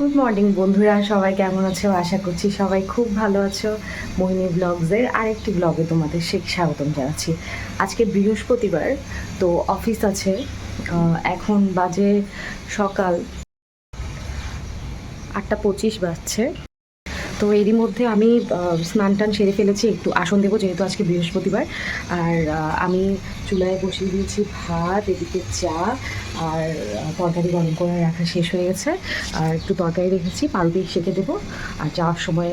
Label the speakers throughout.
Speaker 1: Good morning বন্ধুরা। সবাই কেমন আছো? আশা করছি সবাই খুব ভালো আছো। মোহিনী ব্লগসের আরেকটি ব্লগে তোমাদের শেখ স্বাগতম জানাচ্ছি। আজকে বৃহস্পতিবার, তো অফিস আছে। এখন বাজে সকাল আটটা পঁচিশ বাজছে। তো এরই মধ্যে আমি স্নান টান সেরে ফেলেছি, একটু আসন দেবো যেহেতু আজকে বৃহস্পতিবার। আর আমি চুলায় বসিয়ে দিয়েছি ভাত, এদিকে চা, আর তরকারি গরম করে রাখা শেষ হয়ে গেছে। আর একটু তরকারি রেখেছি, পাউরুটি সেঁকে দেবো, আর যাওয়ার সময়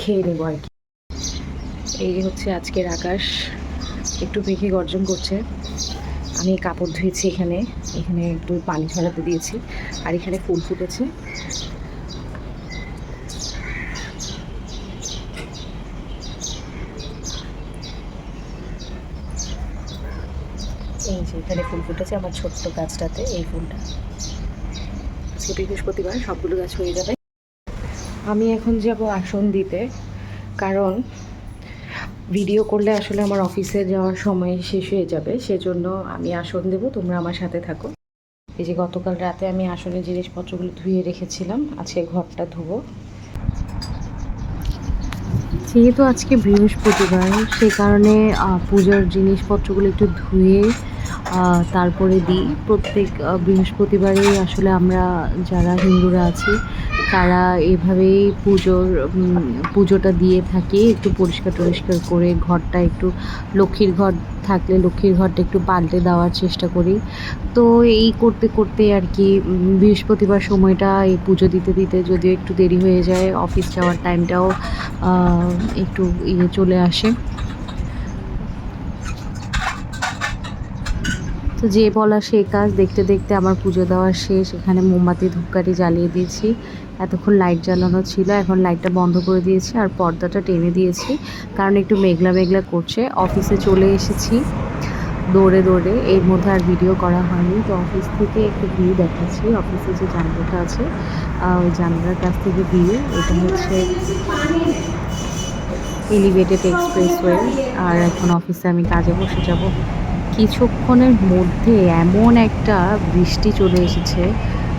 Speaker 1: খেয়ে নেব আর কি। এই হচ্ছে আজকের আকাশ। একটু মেঘে গর্জন করছে। আমি কাপড় ধুয়েছি এখানে এখানে একটু পানি ঝরাতে দিয়েছি, আর এখানে ফুল ফুটেছে। এই যে, এখানে ফুল ফুটেছে আমার ছোট্ট গাছটাতে, এই ফুলটা। আজকে বৃহস্পতিবার, সবগুলো গাছ হয়ে যাবে। আমি এখন যাব আসন দিতে, কারণ ভিডিও করলে আসলে আমার অফিসে যাওয়ার সময় শেষ হয়ে যাবে, সেজন্য আমি আসন দেব, তোমরা আমার সাথে থাকো। এই যে গতকাল রাতে আমি আসনের জিনিসপত্রগুলো ধুয়ে রেখেছিলাম, আজকে ঘরটা ধুবো। যেহেতু আজকে বৃহস্পতিবার, সে কারণে পুজোর জিনিসপত্রগুলো একটু ধুয়ে তারপরে দিই। প্রত্যেক আহ, বৃহস্পতিবারেই আসলে আমরা যারা হিন্দুরা আছি তারা এভাবেই পুজোর পুজোটা দিয়ে থাকি। একটু পরিষ্কার টরিষ্কার করে ঘরটা একটু লক্ষ্মীর ঘর থাকলে লক্ষ্মীর ঘরটা একটু পাল্টে দেওয়ার চেষ্টা করি। তো এই করতে করতে আর কি বৃহস্পতিবার সময়টা এই পুজো দিতে দিতে যদিও একটু দেরি হয়ে যায় অফিস যাওয়ার টাইমটাও একটু ইয়ে চলে আসে। তো যে বলা সে কাজ, দেখতে দেখতে আমার পুজো দেওয়া শেষ। এখানে মোমবাতি, ধূপকাঠি জ্বালিয়ে দিয়েছি। এতক্ষণ লাইট জ্বালানো ছিল, এখন লাইটটা বন্ধ করে দিয়েছি আর পর্দাটা টেনে দিয়েছি। কারণ একটু মেঘলা মেঘলা করছে। অফিসে চলে এসেছি দৌড়ে দৌড়ে। এর মধ্যে আর ভিডিও করা হয়নি। তো অফিস থেকে একটু ভিউ দেখাচ্ছি। অফিসে যে জানলাটা আছে ওই জানলার কাছ থেকে ভিউ এটা হচ্ছে এলিভেটেড এক্সপ্রেসওয়ে আর এখন অফিসে আমি কাজে বসে যাব। কিছুক্ষণের মধ্যে এমন একটা বৃষ্টি চলে এসেছে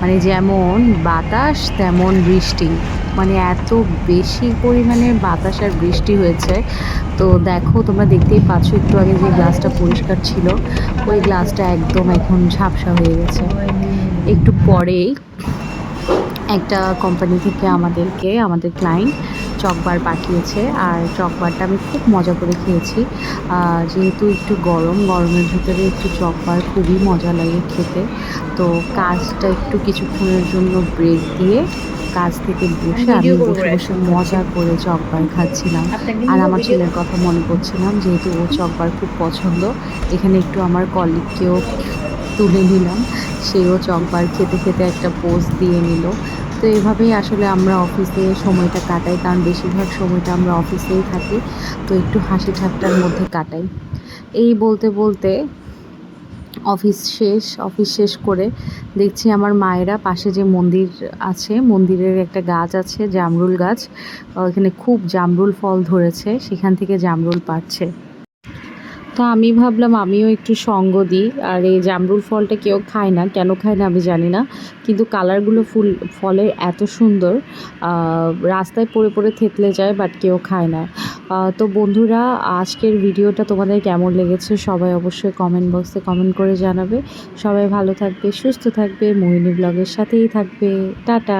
Speaker 1: মানে যেমন বাতাস তেমন বৃষ্টি। মানে এত বেশি পরিমাণে বাতাস আর বৃষ্টি হয়েছে। তো দেখো, তোমরা দেখতেই পাচ্ছ, একটু আগে যে গ্লাসটা পরিষ্কার ছিল, ওই গ্লাসটা একদম এখন ঝাপসা হয়ে গেছে। একটু পরেই একটা কোম্পানি থেকে আমাদেরকে, আমাদের ক্লায়েন্ট চকবার পাঠিয়েছে আর চকবারটা আমি খুব মজা করে খেয়েছি। যেহেতু একটু গরম গরমের ভিতরে একটু চকবার খুবই মজা লাগে খেতে। তো কাজটা একটু কিছুক্ষণের জন্য ব্রেক দিয়ে কাজ থেকে বসে আমি বসে বসে মজা করে চকবার খাচ্ছিলাম। আর আমার ছেলের কথা মনে করছিলাম যেহেতু ও চকবার খুব পছন্দ এখানে একটু আমার কলিগকেও তুলে নিলাম। সেও চকবার খেতে খেতে একটা পোস্ট দিয়ে নিল। তো এভাবেই আসলে আমরা অফিসে সময়টা কাটাই, কারণ বেশিরভাগ সময়টা আমরা অফিসেই থাকি। তো একটু হাসি ঠাট্টার মধ্যে কাটাই। এই বলতে বলতে অফিস শেষ অফিস শেষ করে দেখছি আমার মায়েরা পাশে যে মন্দির আছে, মন্দিরের একটা গাছ আছে, জামরুল গাছ। ওখানে খুব জামরুল ফল ধরেছে, সেখান থেকে জামরুল পাচ্ছে তো আমি ভাবলাম আমিও একটু সঙ্গ দিই। আর এই জামরুল ফলটা কেউ খায় না। কেন খায় না আমি জানি না। কিন্তু কালারগুলো ফুল, ফলের এত সুন্দর রাস্তায় পড়ে পড়ে থেতলে যায়, বাট কেউ খায় না। তো বন্ধুরা, আজকের ভিডিওটা তোমাদের কেমন লেগেছে সবাই অবশ্যই কমেন্ট বক্সে কমেন্ট করে জানাবে। সবাই ভালো থাকবে, সুস্থ থাকবে, মোহিনী ব্লগের সাথেই থাকবে। টাটা!